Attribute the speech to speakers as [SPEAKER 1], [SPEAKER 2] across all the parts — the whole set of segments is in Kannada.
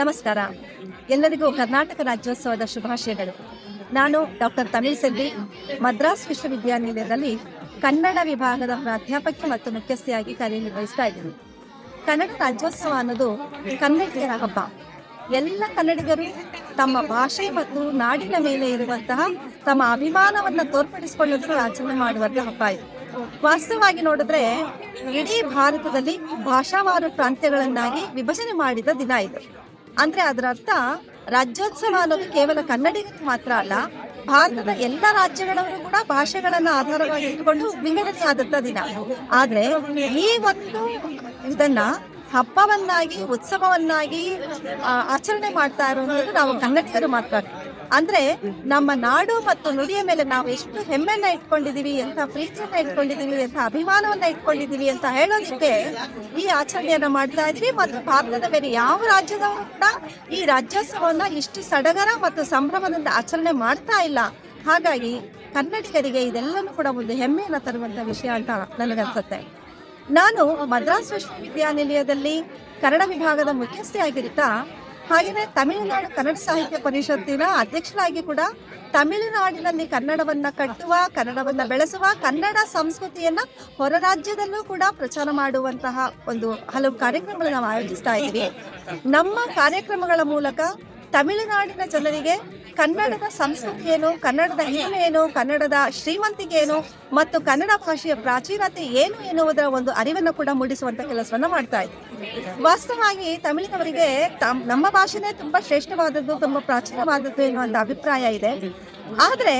[SPEAKER 1] ನಮಸ್ಕಾರ. ಎಲ್ಲರಿಗೂ ಕರ್ನಾಟಕ ರಾಜ್ಯೋತ್ಸವದ ಶುಭಾಶಯಗಳು. ನಾನು ಡಾಕ್ಟರ್ ತಮಿಳ್ ಸೆಲ್ವಿ ಮದ್ರಾಸ್ ವಿಶ್ವವಿದ್ಯಾನಿಲಯದಲ್ಲಿ ಕನ್ನಡ ವಿಭಾಗದ ಪ್ರಾಧ್ಯಾಪಕಿ ಮತ್ತು ಮುಖ್ಯಸ್ಥೆಯಾಗಿ ಕಾರ್ಯನಿರ್ವಹಿಸ್ತಾ ಇದ್ದೀನಿ. ಕನ್ನಡ ರಾಜ್ಯೋತ್ಸವ ಅನ್ನೋದು ಕನ್ನಡಿಗರ ಹಬ್ಬ. ಎಲ್ಲ ಕನ್ನಡಿಗರು ತಮ್ಮ ಭಾಷೆ ಮತ್ತು ನಾಡಿನ ಮೇಲೆ ಇರುವಂತಹ ತಮ್ಮ ಅಭಿಮಾನವನ್ನು ತೋರ್ಪಡಿಸಿಕೊಳ್ಳೋದನ್ನು ಆಚರಣೆ ಮಾಡುವಂತಹ ಹಬ್ಬ ಇದು. ವಾಸ್ತವವಾಗಿ ನೋಡಿದ್ರೆ ಇಡೀ ಭಾರತದಲ್ಲಿ ಭಾಷಾವಾರು ಪ್ರಾಂತ್ಯಗಳನ್ನಾಗಿ ವಿಭಜನೆ ಮಾಡಿದ ದಿನ ಇದು. ಅಂದ್ರೆ ಅದರ ಅರ್ಥ ರಾಜ್ಯೋತ್ಸವ ಅನ್ನೋದು ಕೇವಲ ಕನ್ನಡಿಗರಿಗೆ ಮಾತ್ರ ಅಲ್ಲ, ಭಾರತದ ಎಲ್ಲ ರಾಜ್ಯಗಳವರು ಕೂಡ ಭಾಷೆಗಳನ್ನ ಆಧಾರವಾಗಿ ಇಟ್ಕೊಂಡು ವಿಂಗಡಣೆ ಆದಂತ ದಿನ. ಆದ್ರೆ ಈ ಒಂದು ಇದನ್ನ ಹಬ್ಬವನ್ನಾಗಿ, ಉತ್ಸವವನ್ನಾಗಿ ಆಚರಣೆ ಮಾಡ್ತಾ ಇರುವಂತದ್ದು ನಾವು ಕನ್ನಡಿಗರು ಮಾತ್ರ ಅಂದ್ರೆ ನಮ್ಮ ನಾಡು ಮತ್ತು ನುಡಿಯ ಮೇಲೆ ನಾವು ಎಷ್ಟು ಹೆಮ್ಮೆಯನ್ನ ಇಟ್ಕೊಂಡಿದೀವಿ ಎಂತ ಪ್ರೀತಿಯನ್ನ ಇಟ್ಕೊಂಡಿದೀವಿ ಎಂತ ಅಭಿಮಾನವನ್ನ ಇಟ್ಕೊಂಡಿದೀವಿ ಅಂತ ಹೇಳೋದಕ್ಕೆ ಈ ಆಚರಣೆಯನ್ನ ಮಾಡ್ತಾ ಇದ್ವಿ ಮತ್ತು ಭಾರತದ ಬೇರೆ ಯಾವ ರಾಜ್ಯದವರು ಕೂಡ ಈ ರಾಜ್ಯೋತ್ಸವವನ್ನ ಇಷ್ಟು ಸಡಗರ ಮತ್ತು ಸಂಭ್ರಮದಿಂದ ಆಚರಣೆ ಮಾಡ್ತಾ ಇಲ್ಲ. ಹಾಗಾಗಿ ಕನ್ನಡಿಗರಿಗೆ ಇದೆಲ್ಲನೂ ಕೂಡ ಒಂದು ಹೆಮ್ಮೆಯನ್ನ ತರುವಂತ ವಿಷಯ ಅಂತ ನನಗನ್ಸುತ್ತೆ. ನಾನು ಮದ್ರಾಸ್ ವಿಶ್ವವಿದ್ಯಾನಿಲಯದಲ್ಲಿ ಕನ್ನಡ ವಿಭಾಗದ ಮುಖ್ಯಸ್ಥೆಯಾಗಿರುತ್ತಾ ಹಾಗೆಯೇ ತಮಿಳುನಾಡು ಕನ್ನಡ ಸಾಹಿತ್ಯ ಪರಿಷತ್ತಿನ ಅಧ್ಯಕ್ಷರಾಗಿ ಕೂಡ ತಮಿಳುನಾಡಿನಲ್ಲಿ ಕನ್ನಡವನ್ನ ಕಟ್ಟುವ, ಕನ್ನಡವನ್ನ ಬೆಳೆಸುವ, ಕನ್ನಡ ಸಂಸ್ಕೃತಿಯನ್ನ ಹೊರ ರಾಜ್ಯದಲ್ಲೂ ಕೂಡ ಪ್ರಚಾರ ಮಾಡುವಂತಹ ಒಂದು ಹಲವು ಕಾರ್ಯಕ್ರಮಗಳನ್ನು ನಾವು ಆಯೋಜಿಸ್ತಾ ಇದ್ದೀವಿ. ನಮ್ಮ ಕಾರ್ಯಕ್ರಮಗಳ ಮೂಲಕ ತಮಿಳುನಾಡಿನ ಜನರಿಗೆ ಕನ್ನಡದ ಸಂಸ್ಕೃತಿ ಏನು, ಕನ್ನಡದ ಹಿರಿಮೆ ಏನು, ಕನ್ನಡದ ಶ್ರೀಮಂತಿಕೆ ಏನು, ಮತ್ತು ಕನ್ನಡ ಭಾಷೆಯ ಪ್ರಾಚೀನತೆ ಏನು ಎನ್ನುವುದರ ಒಂದು ಅರಿವನ್ನು ಕೂಡ ಮೂಡಿಸುವಂತ ಕೆಲಸವನ್ನ ಮಾಡ್ತಾ ಇದೆ ವಾಸ್ತವವಾಗಿ ತಮಿಳಿನವರಿಗೆ ತಮ್- ನಮ್ಮ ಭಾಷೆನೇ ತುಂಬಾ ಶ್ರೇಷ್ಠವಾದದ್ದು, ತುಂಬಾ ಪ್ರಾಚೀನವಾದದ್ದು ಎನ್ನುವಂತ ಅಭಿಪ್ರಾಯ ಇದೆ. ಆದ್ರೆ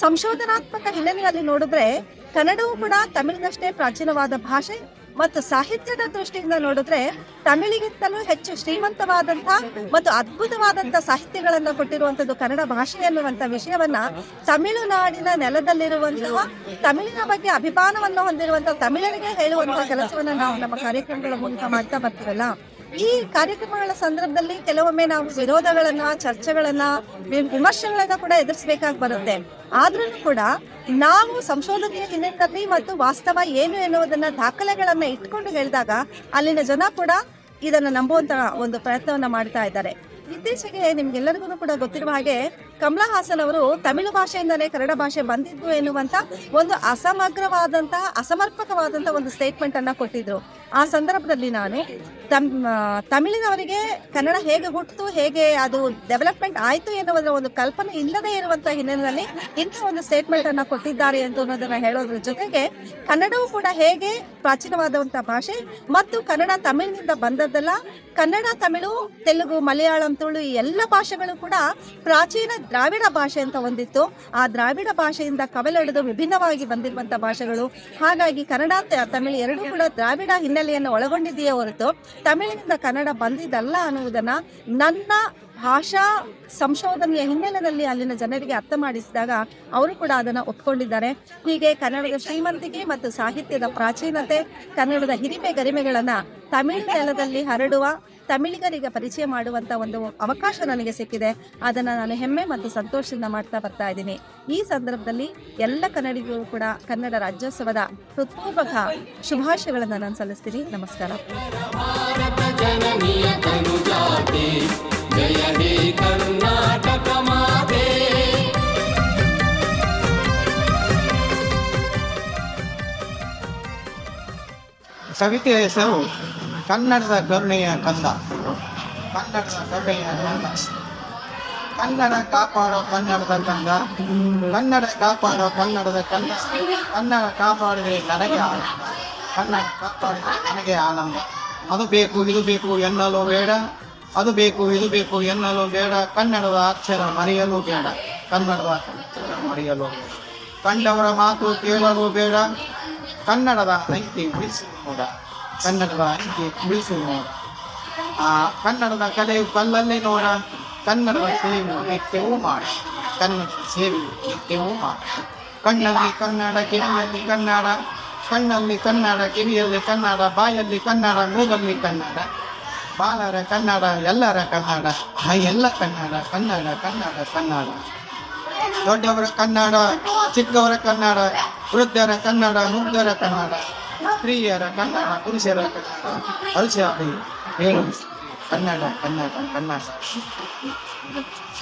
[SPEAKER 1] ಸಂಶೋಧನಾತ್ಮಕ ಹಿನ್ನೆಲೆಯಲ್ಲಿ ನೋಡಿದ್ರೆ ಕನ್ನಡವೂ ಕೂಡ ತಮಿಳಿನಷ್ಟೇ ಪ್ರಾಚೀನವಾದ ಭಾಷೆ ಮತ್ತು ಸಾಹಿತ್ಯದ ದೃಷ್ಟಿಯಿಂದ ನೋಡಿದ್ರೆ ತಮಿಳಿಗಿಂತಲೂ ಹೆಚ್ಚು ಶ್ರೀಮಂತವಾದಂತಹ ಮತ್ತು ಅದ್ಭುತವಾದಂತ ಸಾಹಿತ್ಯಗಳನ್ನು ಕೊಟ್ಟಿರುವಂಥದ್ದು ಕನ್ನಡ ಭಾಷೆ ಎನ್ನುವಂತ ವಿಷಯವನ್ನ ತಮಿಳುನಾಡಿನ ನೆಲದಲ್ಲಿರುವಂತಹ, ತಮಿಳಿನ ಬಗ್ಗೆ ಅಭಿಮಾನವನ್ನು ಹೊಂದಿರುವಂತಹ ತಮಿಳರಿಗೆ ಹೇಳುವಂತಹ ಕೆಲಸವನ್ನು ನಾವು ನಮ್ಮ ಕಾರ್ಯಕ್ರಮಗಳ ಮೂಲಕ ಮಾಡ್ತಾ ಬರ್ತೀವಲ್ಲ? ಈ ಕಾರ್ಯಕ್ರಮಗಳ ಸಂದರ್ಭದಲ್ಲಿ ಕೆಲವೊಮ್ಮೆ ನಾವು ವಿರೋಧಗಳನ್ನ, ಚರ್ಚೆಗಳನ್ನ, ವಿಮರ್ಶೆಗಳನ್ನ ಕೂಡ ಎದುರಿಸಬೇಕಾಗಿ ಬರುತ್ತೆ. ಆದ್ರೂ ಕೂಡ ನಾವು ಸಂಶೋಧನೆಯ ಹಿನ್ನೆಲೆಯಲ್ಲಿ ಮತ್ತು ವಾಸ್ತವ ಏನು ಎನ್ನುವುದನ್ನ ದಾಖಲೆಗಳನ್ನ ಇಟ್ಕೊಂಡು ಹೇಳಿದಾಗ ಅಲ್ಲಿನ ಜನ ಕೂಡ ಇದನ್ನ ನಂಬುವಂತ ಒಂದು ಪ್ರಯತ್ನವನ್ನ ಮಾಡ್ತಾ ಇದ್ದಾರೆ. ಇತ್ತೀಚೆಗೆ ನಿಮ್ಗೆಲ್ಲರಿಗೂ ಕೂಡ ಗೊತ್ತಿರುವ ಹಾಗೆ ಕಮಲಾ ಹಾಸನ್ ಅವರು ತಮಿಳು ಭಾಷೆಯಿಂದಲೇ ಕನ್ನಡ ಭಾಷೆ ಬಂದಿದ್ದು ಎನ್ನುವಂತ ಒಂದು ಅಸಮಗ್ರವಾದಂತಹ, ಅಸಮರ್ಪಕವಾದಂತಹ ಒಂದು ಸ್ಟೇಟ್ಮೆಂಟ್ ಅನ್ನ ಕೊಟ್ಟಿದ್ರು. ಆ ಸಂದರ್ಭದಲ್ಲಿ ನಾನು ತಮ್ ತಮಿಳಿನವರಿಗೆ ಕನ್ನಡ ಹೇಗೆ ಹುಟ್ಟಿತು ಹೇಗೆ ಅದು ಡೆವಲಪ್ಮೆಂಟ್ ಆಯ್ತು ಎನ್ನುವುದರ ಒಂದು ಕಲ್ಪನೆ ಇಲ್ಲದೇ ಇರುವಂತಹ ಹಿನ್ನೆಲೆಯಲ್ಲಿ ಇಂಥ ಒಂದು ಸ್ಟೇಟ್ಮೆಂಟ್ ಅನ್ನ ಕೊಟ್ಟಿದ್ದಾರೆ ಅಂತ ಅನ್ನೋದನ್ನ ಹೇಳೋದ್ರ ಜೊತೆಗೆ ಕನ್ನಡವೂ ಕೂಡ ಹೇಗೆ ಪ್ರಾಚೀನವಾದಂತಹ ಭಾಷೆ ಮತ್ತು ಕನ್ನಡ ತಮಿಳಿನಿಂದ ಬಂದದ್ದಲ್ಲ, ಕನ್ನಡ ತಮಿಳು, ತೆಲುಗು, ಮಲಯಾಳಂ, ತುಳು ಎಲ್ಲ ಭಾಷೆಗಳು ಕೂಡ ಪ್ರಾಚೀನ ದ್ರಾವಿಡ ಭಾಷೆ ಅಂತ ಒಂದಿತ್ತು. ಆ ದ್ರಾವಿಡ ಭಾಷೆಯಿಂದ ಕವಲೊಡೆದು ವಿಭಿನ್ನವಾಗಿ ಬಂದಿರುವಂಥ ಭಾಷೆಗಳು. ಹಾಗಾಗಿ ಕನ್ನಡ ತಮಿಳು ಎರಡೂ ಕೂಡ ದ್ರಾವಿಡ ಹಿನ್ನೆಲೆಯನ್ನು ಒಳಗೊಂಡಿದೆಯೇ ಹೊರತು ತಮಿಳಿನಿಂದ ಕನ್ನಡ ಬಂದಿದ್ದಲ್ಲ ಅನ್ನುವುದನ್ನ ನನ್ನ ಭಾಷಾ ಸಂಶೋಧನೆಯ ಹಿನ್ನೆಲೆಯಲ್ಲಿ ಅಲ್ಲಿನ ಜನರಿಗೆ ಅರ್ಥ ಮಾಡಿಸಿದಾಗ ಅವರು ಕೂಡ ಅದನ್ನು ಒಪ್ಕೊಂಡಿದ್ದಾರೆ. ಹೀಗೆ ಕನ್ನಡದ ಶ್ರೀಮಂತಿಕೆ ಮತ್ತು ಸಾಹಿತ್ಯದ ಪ್ರಾಚೀನತೆ, ಕನ್ನಡದ ಹಿರಿಮೆ ಗರಿಮೆಗಳನ್ನು ತಮಿಳು ನೆಲದಲ್ಲಿ ಹರಡುವ, ತಮಿಳಿಗರಿಗೆ ಪರಿಚಯ ಮಾಡುವಂಥ ಒಂದು ಅವಕಾಶ ನನಗೆ ಸಿಕ್ಕಿದೆ. ಅದನ್ನು ನಾನು ಹೆಮ್ಮೆ ಮತ್ತು ಸಂತೋಷದಿಂದ ಮಾಡ್ತಾ ಬರ್ತಾ ಇದ್ದೀನಿ. ಈ ಸಂದರ್ಭದಲ್ಲಿ ಎಲ್ಲ ಕನ್ನಡಿಗರು ಕೂಡ ಕನ್ನಡ ರಾಜ್ಯೋತ್ಸವದ ಹೃತ್ಪೂರ್ವಕ ಶುಭಾಶಯಗಳನ್ನು ನಾನು ಸಲ್ಲಿಸ್ತೀನಿ. ನಮಸ್ಕಾರ.
[SPEAKER 2] ಜಯ
[SPEAKER 3] ಸವಿತೆಯ ಹೆಸರು. ಕನ್ನಡದ ಕರುಣೆಯ ಕಂದ ಕನ್ನಡದ ಕರುಣೆಯ ಕಂದ. ಕನ್ನಡ ಕಾಪಾಡೋ ಕನ್ನಡದ ಕಂದ. ಕನ್ನಡ ಕಾಪಾಡೋ ಕನ್ನಡದ ಕಂದ. ಕನ್ನಡ ಕಾಪಾಡಿದ್ರೆ ನನಗೆ ಕನ್ನಡ ಕಾಪಾಡಿದ್ರೆ ನನಗೆ ಆನಂದ. ಅದು ಬೇಕು, ಇದು ಬೇಕು ಎನ್ನಲು ಬೇಡ. ಅದು ಬೇಕು, ಇದು ಬೇಕು ಎನ್ನಲು ಬೇಡ. ಕನ್ನಡದ ಅಕ್ಷರ ಮರೆಯಲು ಬೇಡ. ಕನ್ನಡದ ಅಕ್ಷರ ಮರೆಯಲು ಕಂಡವರ ಮಾತು ಕೇಳಲು ಬೇಡ. ಕನ್ನಡದ ಐತಿ ಉಳಿಸು ನೋಡ. ಕನ್ನಡದ ಐತಿ ಉಳಿಸು ನೋಡ. ಆ, ಕನ್ನಡದ ಕಲೆ ಕಲ್ಲಲ್ಲಿ ನೋಡ. ಕನ್ನಡದ ಸೇವೆ ನಿತ್ಯವೂ ಮಾಡಿ. ಕನ್ನಡ ಸೇವೆ ನಿತ್ಯವೂ ಮಾಡಿ. ಕಣ್ಣಲ್ಲಿ ಕನ್ನಡ, ಕಿವಿಯಲ್ಲಿ ಕನ್ನಡ. ಕಣ್ಣಲ್ಲಿ ಕನ್ನಡ, ಕಿವಿಯಲ್ಲಿ ಕನ್ನಡ, ಬಾಯಲ್ಲಿ ಕನ್ನಡ, ಮೂಗಲ್ಲಿ ಕನ್ನಡ. ಬಾಲರ ಕನ್ನಡ, ಎಲ್ಲರ ಕನ್ನಡ ಎಲ್ಲ ಕನ್ನಡ ಕನ್ನಡ ಕನ್ನಡ ಕನ್ನಡ. ದೊಡ್ಡವರ ಕನ್ನಡ, ಚಿಕ್ಕವರ ಕನ್ನಡ, ವೃದ್ಧರ ಕನ್ನಡ, ಮುಗ್ಧರ ಕನ್ನಡ, ಸ್ತ್ರೀಯರ ಕನ್ನಡ, ಪುರುಷರ ಕನ್ನಡ. ಅಳಿಸಿ ಹೇಳು ಕನ್ನಡ ಕನ್ನಡ ಕನ್ನಡ.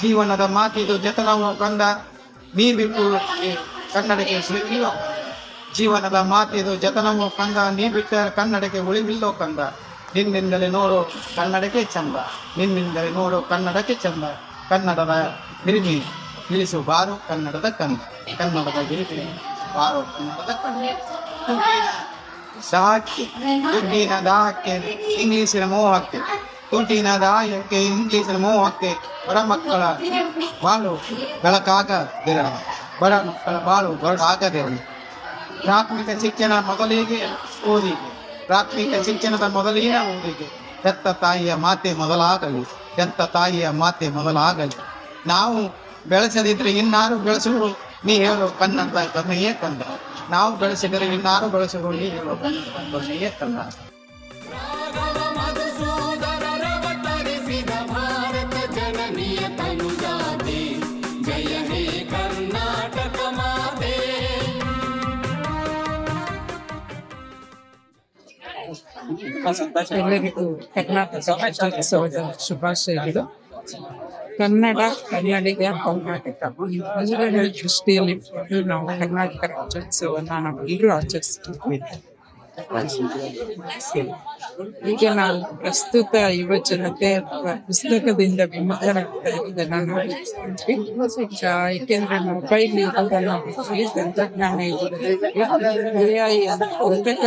[SPEAKER 3] ಜೀವನದ ಮಾತಿದು ಜತನವು ಕಂದ ನೀ ಬಿಟ್ಟು ಕನ್ನಡಕ್ಕೆ ಜೀವನದ ಮಾತಿದು ಜತನವು ಕಂದ ನೀ ಬಿಟ್ಟ ಕನ್ನಡಕ್ಕೆ ಉಳಿವಿಲ್ಲೋ ಕಂದ. ನಿನ್ನಿಂದಲೇ ನೋಡು ಕನ್ನಡಕ್ಕೆ ಚಂದ, ನಿನ್ನಿಂದಲೇ ನೋಡು ಕನ್ನಡಕ್ಕೆ ಚಂದ. ಕನ್ನಡದ ಹಿರಿಮೆ ಇಳಿಸು ಬಾರು ಕನ್ನಡದ ಕಂದ. ಕನ್ನಡದ ಹಿರಿಮೆ ಬಾರು ಕನ್ನಡದ ಕಂದ. ಸಾಕಿ ದುಡ್ಡಿನ ದಾಹಕ್ಕೆ ಇಂಗ್ಲೀಷಿನ ಮೋಹಕ್ಕೆ ದುಡ್ಡಿನ ದಾಯಕ್ಕೆ ಇಂಗ್ಲೀಷಿನ ಮೋಹಕ್ಕೆ ಬಡ ಮಕ್ಕಳ ಬಾಳು ಬೆಳಕಾಗದಿರಲ್ಲ ಬಡ ಮಕ್ಕಳ ಬಾಳು ಬರಡಾಗದಿರಲಿ ಪ್ರಾಥಮಿಕ ಶಿಕ್ಷಣ ಮೊದಲಿಗೆ ಓದಿಗೆ ಪ್ರಾಥಮಿಕ ಶಿಕ್ಷಣದ ಮೊದಲಿನ ಓದಿಗೆ ಹೆತ್ತ ತಾಯಿಯ ಮಾತೆ ಮೊದಲಾಗಲಿ ಹೆತ್ತ ತಾಯಿಯ ಮಾತೆ ಮೊದಲಾಗಲಿ. ನಾವು ಬೆಳೆಸದಿದ್ರೆ ಇನ್ನಾರು ಬೆಳೆಸುವುದು ನೀ ಹೇಳು ಕನ್ನಂತ ಕನ್ನೆಯೇ ಕಂದ ನಾವು ಬೆಳೆಸಿದರೆ ಇನ್ನಾರು ಬೆಳೆಸುವುದು ನೀ ಹೇಳು ಕನ್ನಂತ ಕನ್ನೆಯೇ ಕಂದ
[SPEAKER 4] ಎಲ್ಲರಿಗೂ ಕರ್ನಾಟಕ ರಾಜ್ಯೋತ್ಸವದ ಶುಭಾಶಯಗಳು ಕನ್ನಡ ಕನ್ನಡಿಗ ಕರ್ನಾಟಕ ಎಲ್ಲರ ದೃಷ್ಟಿಯಲ್ಲಿ ನಾವು ಕರ್ನಾಟಕ ರಾಜ್ಯೋತ್ಸವನ ನಾವು ಎಲ್ಲರೂ ಆಚರಿಸ್ತೀವಿ ಈಗ ನಾವು ಪ್ರಸ್ತುತ ಯುವ ಜನತೆ ಪುಸ್ತಕದಿಂದ ವಿಮುಖರಾಗ್ತಾ ಇರೋದನ್ನ ನೋಡ್ತಿದ್ವಿ ಏಕೆಂದ್ರೆ ಮೊಬೈಲ್ ತಂತ್ರಜ್ಞಾನ ಪುಸ್ತಕ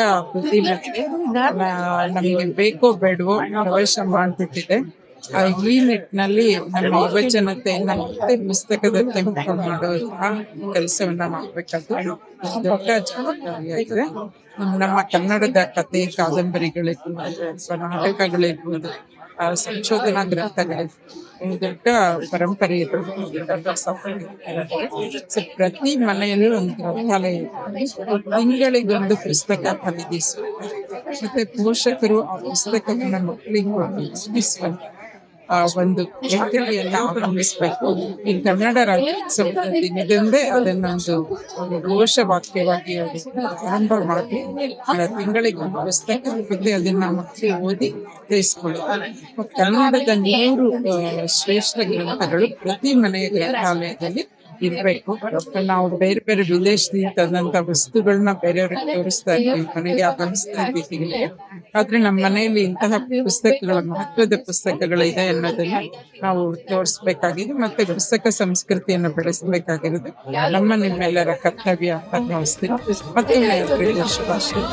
[SPEAKER 4] ನಮಗೆ ಬೇಕೋ ಬೇಡವೋ ಪ್ರವೇಶ ಮಾಡ್ಬಿಟ್ಟಿದೆ ಈ ನಿಟ್ಟಿನಲ್ಲಿ ನಮ್ಮ ಯುವ ಜನತೆಯನ್ನ ಮತ್ತೆ ಪುಸ್ತಕದತ್ತ ಮುಖ ಮಾಡುವಂತಹ ಕೆಲಸವನ್ನ ಮಾಡ್ಬೇಕಾದ್ದು ದೊಡ್ಡ ಜವಾಬ್ದಾರಿಯಾಗಿದೆ ನಮ್ಮ ಕನ್ನಡದ ಕಥೆ ಕಾದಂಬರಿಗಳಿರ್ಬೋದು ನಾಟಕಗಳಿರ್ಬೋದು ಆ, ಸಂಶೋಧನಾ ಗ್ರಂಥಗಳಿರ್ಬೋದು ದೊಡ್ಡ ಪರಂಪರೆ ಇದೆ. ಸೊ ಪ್ರತಿ ಮನೆಯಲ್ಲೂ ಒಂದು ಗ್ರಂಥಾಲಯ. ತಿಂಗಳಿಗೊಂದು ಪುಸ್ತಕ ಖರೀದಿಸುವ ಮತ್ತೆ ಪೋಷಕರು ಆ ಪುಸ್ತಕವನ್ನು ಮಕ್ಕಳಿಗೆ ಮುಗಿಸುವಂತ ಆ ಒಂದು ವ್ಯಕ್ತಿಯನ್ನ ಆರಂಭಿಸಬೇಕು ಈ ಕನ್ನಡ ರಾಜ್ಯೋತ್ಸವದ ದಿನದಂದೇ ಅದನ್ನೊಂದು ಒಂದು ಘೋಷವಾಕ್ಯವಾಗಿ ಅದನ್ನ ಆರಂಭ ಮಾಡಿ ತಿಂಗಳಿಗೆ ಒಂದು ಪುಸ್ತಕ ರೂಪದಲ್ಲಿ ಅದನ್ನ ಮಕ್ಕಳು ಓದಿ ತಿಳಿಸ್ಕೊಳ್ಳಿ. ಕನ್ನಡದ ನೂರು ಶ್ರೇಷ್ಠ ಗ್ರಂಥಗಳು ಪ್ರತಿ ಮನೆಯ ಗ್ರಂಥಾಲಯದಲ್ಲಿ ಇರ್ಬೇಕು ನಾವು ಬೇರೆ ಬೇರೆ ವಿದೇಶದಿಂದ ತಂದಂತ ವಸ್ತುಗಳನ್ನ ಬೇರೆಯವ್ರಿಗೆ ತೋರಿಸ್ತಾ ಇರ್ತೀವಿ ಮನೆಗೆ ಆಗಮಿಸ್ತಾ ಇದ್ದೀವಿ ಆದ್ರೆ ನಮ್ಮ ಮನೆಯಲ್ಲಿ ಇಂತಹ ಪುಸ್ತಕಗಳ ಮಹತ್ವದ ಪುಸ್ತಕಗಳಿದೆ ಅನ್ನೋದನ್ನ ನಾವು ತೋರಿಸ್ಬೇಕಾಗಿದೆ ಮತ್ತೆ ಪುಸ್ತಕ ಸಂಸ್ಕೃತಿಯನ್ನು ಬೆಳೆಸಬೇಕಾಗಿರೋದು ನಮ್ಮ ನಿಮ್ಮೆಲ್ಲರ ಕರ್ತವ್ಯ ಅಂತ ಭಾವಿಸ್ತೀನಿ ಮತ್ತೆ ಶುಭಾಶಯ.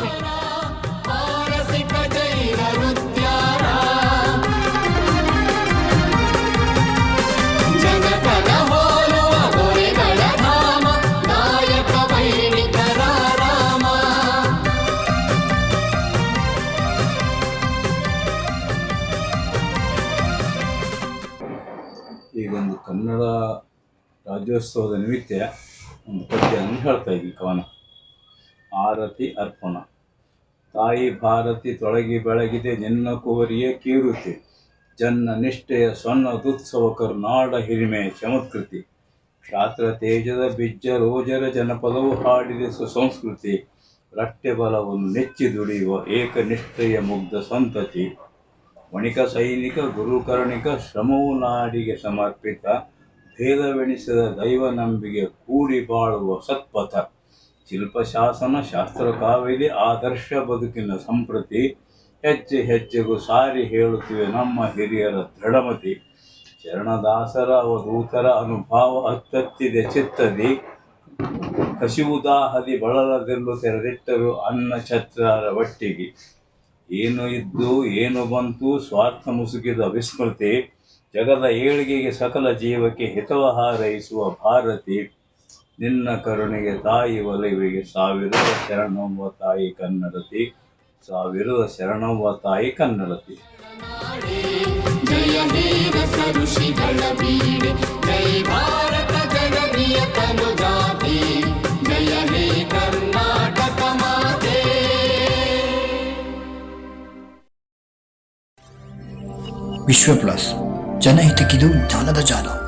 [SPEAKER 5] ಕನ್ನಡ ರಾಜ್ಯೋತ್ಸವದ ನಿಮಿತ್ತ ಒಂದು ಪದ್ಯವನ್ನು ಹೇಳ್ತಾ ಇದ್ದೀನಿ ಕವನ. ಆರತಿ ಅರ್ಪಣ. ತಾಯಿ ಭಾರತಿ ತೊಳಗಿ ಬೆಳಗಿದೆ, ನಿನ್ನ ಕೋರಿಯ ಕೀರುತಿ. ಜನ್ನ ನಿಷ್ಠೆಯ ದುತ್ಸವ ಕರ್ನಾಡ ಹಿರಿಮೆಯ ಚಮತ್ಕೃತಿ. ಕ್ಷಾತ್ರ ತೇಜದ ಬಿಜ್ಜ ರೋಜರ ಜನಪದವು ಹಾಡಿದೆ ಸುಸಂಸ್ಕೃತಿ. ರಟ್ಟೆ ಬಲವನ್ನು ನೆಚ್ಚಿ ದುಡಿಯುವ ಏಕನಿಷ್ಠೆಯ ಮುಗ್ಧ ಸಂತತಿ. ವಣಿಕ ಸೈನಿಕ, ಗುರುಕರ್ಣಿಕ ಶ್ರಮವು ನಾಡಿಗೆ ಸಮರ್ಪಿತ ಭೇದವೆಣಿಸಿದ ದೈವ ನಂಬಿಗೆ ಕೂಡಿ ಬಾಳುವ ಸತ್ಪಥ. ಶಿಲ್ಪಶಾಸನ, ಶಾಸ್ತ್ರ ಕಾವಿದೆ ಆದರ್ಶ ಬದುಕಿನ ಸಂಪ್ರತಿ. ಹೆಜ್ಜೆ ಹೆಜ್ಜೆಗೂ ಸಾರಿ ಹೇಳುತ್ತಿವೆ ನಮ್ಮ ಹಿರಿಯರ ದೃಢಮತಿ. ಶರಣದಾಸರ, ಅವಧೂತರ ಅನುಭಾವ ಅತ್ತತ್ತಿದೆ ಚಿತ್ತದಿ. ಹಸಿವುದಾಹದಿ ಬಳಲದೆಲ್ಲು ತೆರೆದಿಟ್ಟರು ಅನ್ನ ಛತ್ರರ ಒಟ್ಟಿಗೆ. ಏನು ಇದ್ದು ಏನು ಬಂತು, ಸ್ವಾರ್ಥ ಮುಸುಕಿದ ವಿಸ್ಮೃತಿ, ಜಗದ ಏಳಿಗೆಗೆ ಸಕಲ ಜೀವಕ್ಕೆ ಹಿತವ ಹಾರೈಸುವ ಭಾರತಿ, ನಿನ್ನ ಕರುಣೆಗೆ ತಾಯಿ ಒಲಿವಿಗೆ ಸಾವಿರದ ಶರಣೊಂಬ ತಾಯಿ ಕನ್ನಡತಿ, ಸಾವಿರದ ಶರಣೊಂಬ ತಾಯಿ ಕನ್ನಡತಿ.
[SPEAKER 2] ईश्वर प्लस जन
[SPEAKER 6] हित की दून ध्यान जाना